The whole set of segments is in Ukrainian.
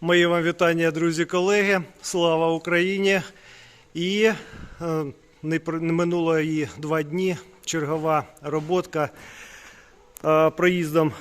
Мої вам вітання, друзі, колеги. Слава Україні! І е, не, минуло і два дні. Чергова роботка. Е, проїздом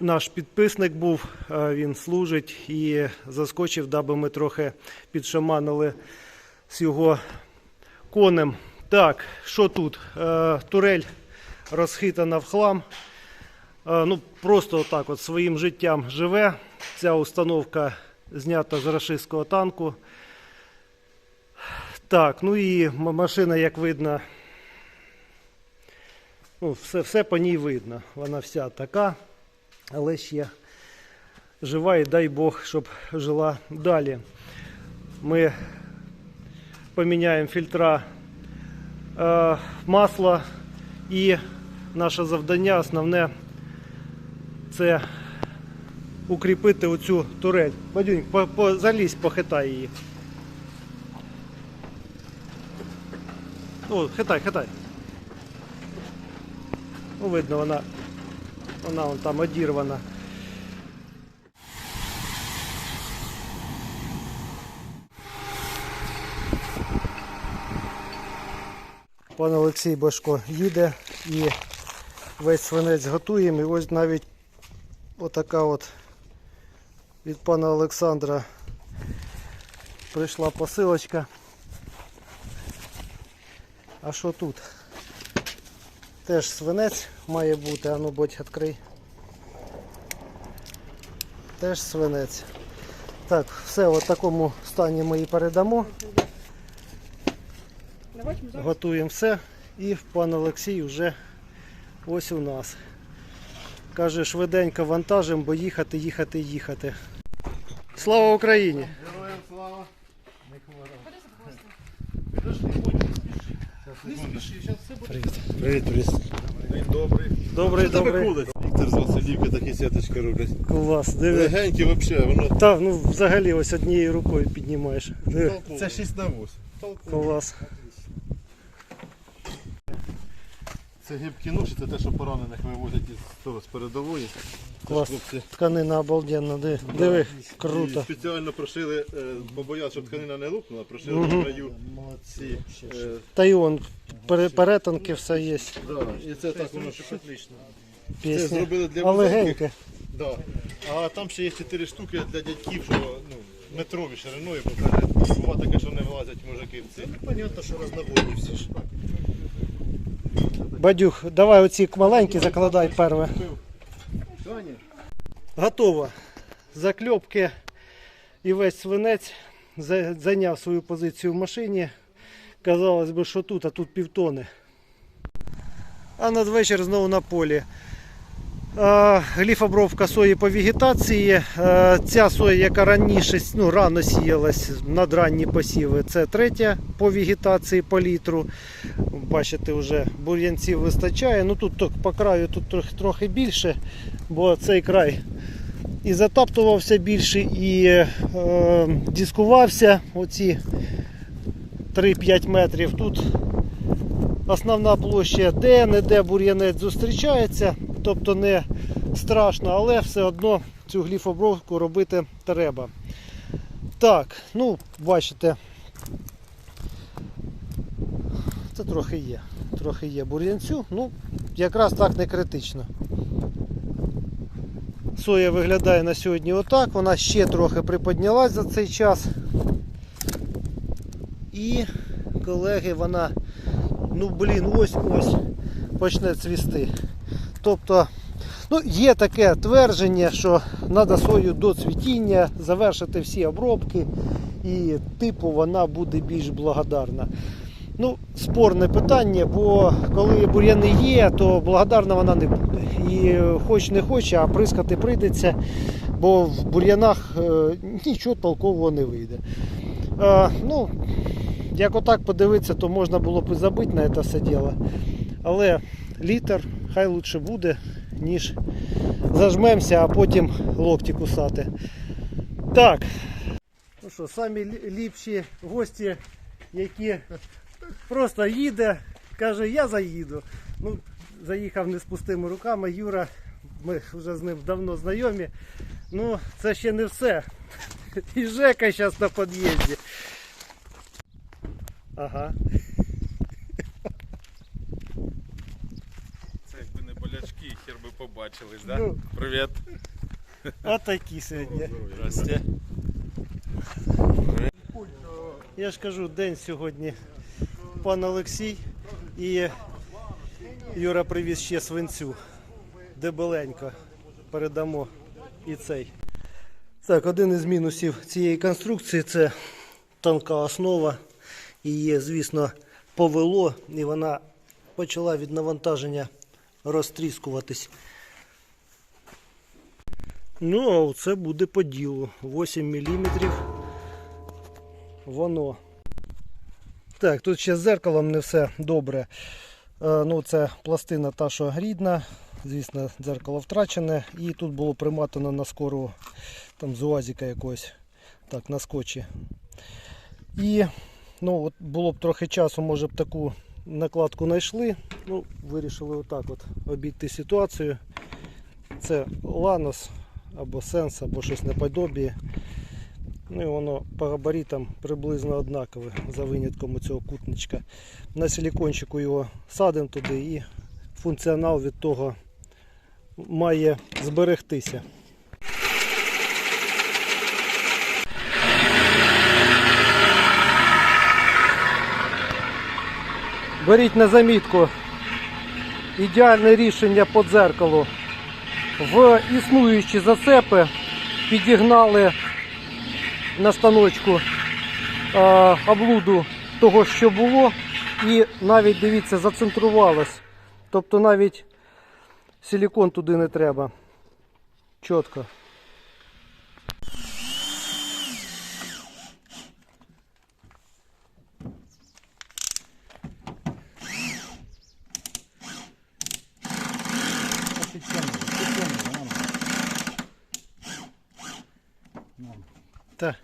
наш підписник був, е, він служить і заскочив, даби ми трохи підшаманили з його конем. Так, що тут? Турель розхитана в хлам. Ну, просто отак от своїм життям живе. Ця установка знята з рашистського танку. Так, ну і машина, як видно, ну, все, все по ній видно. Вона вся така, але ще жива і дай Бог, щоб жила далі. Ми поміняємо фільтра е, масла і наше завдання основне це укріпити оцю турель. Бадюнь, по, по, залізь, похитай її. О, хитай, хитай. Ну, видно, вона, вона вон там одірвана. Пан Олексій Башко їде і весь свинець готуємо. І ось навіть отака от від пана Олександра прийшла посилочка. А що тут? Теж свинець має бути, а ну будь відкрий. Теж свинець. Так, все в такому стані ми і передамо. Готуємо все. І пан Олексій вже ось у нас. Каже, швиденько вантажимо, бо їхати, їхати, їхати. Слава Україні! Героям слава. Привіт, привіт. День добрий. Добрий, добрий. Віктор з Василівки такі сіточки роблять. Клас. Диви. Легенькі взагалі, воно Та, ну взагалі ось однією рукою піднімаєш. Диви. це 6 на 8. Клас. Це гибкі ноші, це те, що поранених вивозять із того, з передової. Клас. хлопці. Тканина обалденна. Диви. Диви. І Круто. спеціально прошили, е, бо щоб тканина не лопнула, прошили Мгм. в краю ці. е, Та й он пере- перетинки все є. да, І це так воно що Це Пісня. зробили для А легеньке. Да. А там ще є 4 штуки для дядьків, що ну, метрові шириною, бо каже, буває таке, що не влазять мужики в це. Ну, понятно, що рознобойні всі ж. Бадюх, давай оці маленькі закладай перше. Готово. Закльопки і весь свинець зайняв свою позицію в машині. Казалось би, що тут, а тут півтони. А надвечір знову на полі. Гліфобровка сої по вегетації. Е, Ця соя, яка раніше ну, рано сіялась надранні посіви, це третя по вегетації по літру. Бачите, вже бур'янців вистачає. Ну тут по краю тут трохи більше, бо цей край і затаптувався більше, і е, дискувався оці 3-5 метрів. Тут основна площа де-не-де бур'янець зустрічається, тобто не страшно, але все одно цю гліфобровку робити треба. Так, ну, бачите, це трохи є. Трохи є бур'янцю, ну, якраз так не критично. Соя виглядає на сьогодні отак, вона ще трохи приподнялась за цей час. І, колеги, вона, ну блін, ось ось почне цвісти. Тобто, ну, є таке твердження, що треба сою до цвітіння завершити всі обробки, і типу вона буде більш благодарна. Ну, спорне питання, бо коли бур'яни є, то благодарна вона не буде. І хоч не хоче, а прискати прийдеться, бо в бур'янах е, нічого толкового не вийде. Е, ну, як отак подивитися, то можна було б і забити на це все діло. Але літр хай лучше буде, ніж зажмемося, а потім локті кусати. Так. Ну що, самі ліпші гості, які просто їде, каже, я заїду. Ну, заїхав не з пустими руками. Юра, ми вже з ним давно знайомі. Ну, це ще не все. І Жека зараз на під'їзді. Ага. Це якби не хер би побачились, да? Ну. Привіт. Отакі сьогодні. Здрасте. Я ж кажу, день сьогодні пан Олексій і Юра привіз ще свинцю. Дебеленько. Передамо і цей. Так, один із мінусів цієї конструкції це тонка основа. Її, звісно, повело і вона почала від навантаження розтріскуватись. Ну, а це буде по ділу. 8 мм воно. Так, тут ще з зеркалом не все добре. Е, ну, це пластина та, що рідна. Звісно, дзеркало втрачене. І тут було приматано на скору там з уазіка якогось. Так, на скотчі. І ну, от було б трохи часу, може б таку накладку знайшли. Ну, вирішили отак от обійти ситуацію. Це Ланос або Сенс, або щось наподобіє. Ну і воно по габаритам приблизно однакове за винятком цього кутничка. На силікончику його садимо туди і функціонал від того має зберегтися. Беріть на замітку ідеальне рішення по дзеркалу. В існуючі зацепи підігнали на станочку облуду того, що було, і навіть дивіться, зацентрувалось. Тобто навіть силікон туди не треба. Чітко. Так.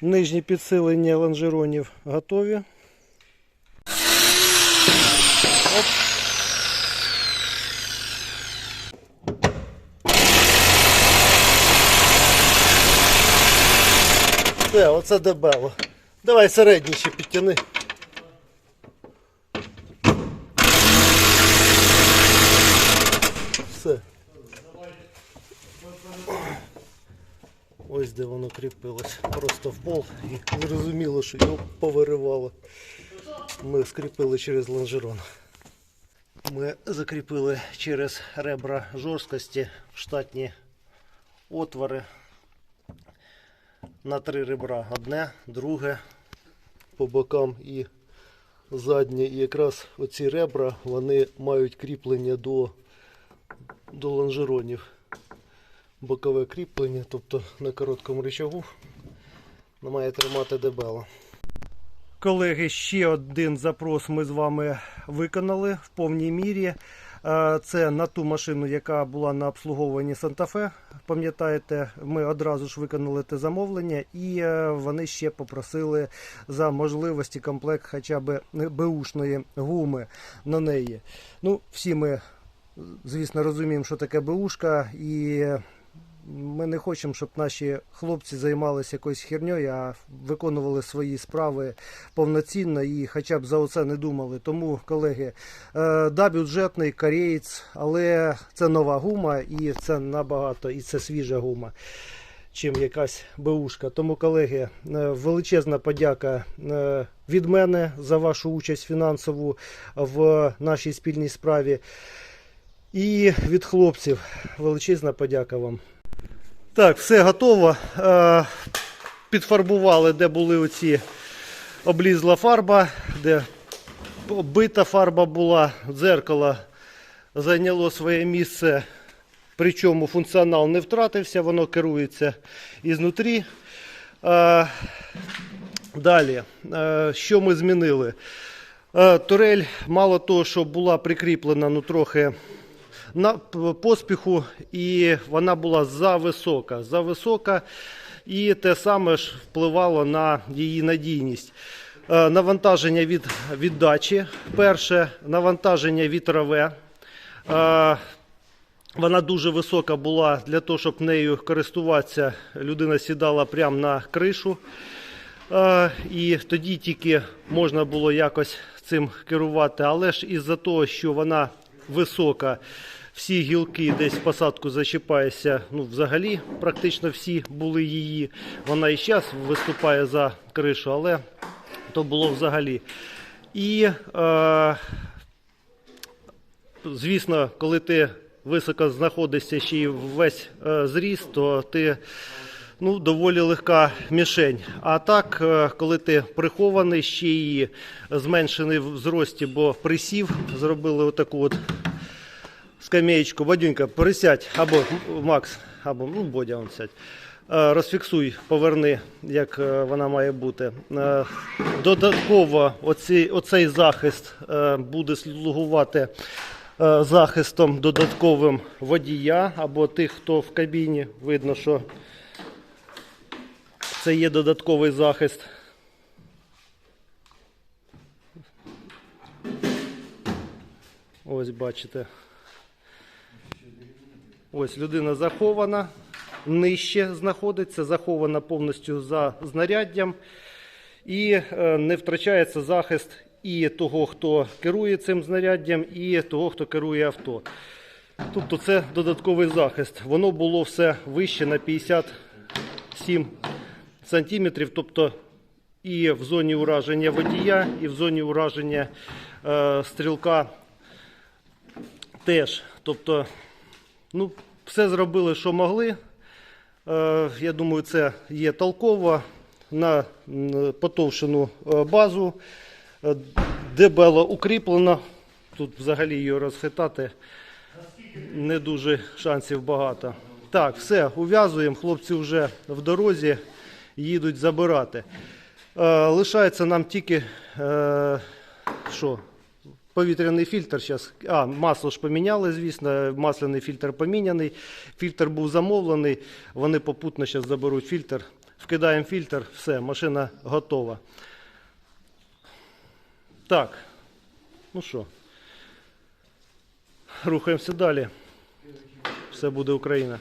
Нижні підсилення лонжеронів готові. Оп. Все, оце дебело. Давай середній ще підтяни. Все. Ось де воно кріпилось. Просто в пол і зрозуміло, що його повиривало. Ми скріпили через лонжерон. Ми закріпили через ребра жорсткості штатні отвори на три ребра. Одне, друге по бокам і заднє. І якраз оці ребра вони мають кріплення до, до лонжеронів. Бокове кріплення, тобто на короткому рычагу воно має тримати дебело. Колеги, ще один запрос ми з вами виконали в повній мірі. Е, Це на ту машину, яка була на обслуговуванні Санта-Фе. Пам'ятаєте, ми одразу ж виконали те замовлення, і е, вони ще попросили за можливості комплект хоча б беушної гуми на неї. Ну, всі ми, звісно, розуміємо, що таке беушка, і ми не хочемо, щоб наші хлопці займалися якоюсь херньою, а виконували свої справи повноцінно і хоча б за оце не думали. Тому, колеги, е, да, бюджетний кореєць, але це нова гума і це набагато і це свіжа гума. Чим якась беушка. Тому, колеги, е, величезна подяка е, від мене за вашу участь фінансову в нашій спільній справі. І від хлопців величезна подяка вам. Так, все готово. Е, Підфарбували, де були оці облізла фарба, де бита фарба була, дзеркало зайняло своє місце. Причому функціонал не втратився, воно керується ізнутрі. Е, Далі, е, що ми змінили? Турель, мало того, що була прикріплена ну, трохи на поспіху, і вона була зависока. Зависока. і те саме ж впливало на її надійність. Е, Навантаження від віддачі, перше, навантаження вітрове. Е, Вона дуже висока була для того, щоб нею користуватися. Людина сідала прямо на кришу. Е, І тоді тільки можна було якось цим керувати. Але ж із-за того, що вона висока, всі гілки десь посадку зачіпаєшся, ну взагалі практично всі були її. Вона і зараз виступає за кришу, але то було взагалі. І е, звісно, коли ти високо знаходишся ще й весь е, зріст, то ти ну, доволі легка мішень. А так, е, коли ти прихований, ще й зменшений в зрості, бо присів, зробили отаку от скамеєчку. Бодюнька, присядь, або Макс, або ну, Бодя он сядь. Е, Розфіксуй, поверни, як е, вона має бути. Е, Додатково оці, оцей захист буде слугувати захистом додатковим водія або тих, хто в кабіні. Видно, що це є додатковий захист. Ось бачите. Ось людина захована, нижче знаходиться, захована повністю за знаряддям. І е, не втрачається захист і того, хто керує цим знаряддям, і того, хто керує авто. Тобто це додатковий захист. Воно було все вище на 57 сантиметрів, тобто і в зоні ураження водія, і в зоні ураження е, стрілка теж. Тобто, ну, все зробили, що могли. Е, я думаю, це є толково на м, потовщену е, базу. Е, Дебело укріплено. Тут взагалі її розхитати не дуже шансів багато. Так, все, ув'язуємо. Хлопці вже в дорозі їдуть забирати. Лишається нам тільки що? Повітряний фільтр зараз. А, масло ж поміняли, звісно. Масляний фільтр поміняний. Фільтр був замовлений. Вони попутно зараз заберуть фільтр. Вкидаємо фільтр, все, машина готова. Так. Ну що, рухаємося далі. Все буде Україна.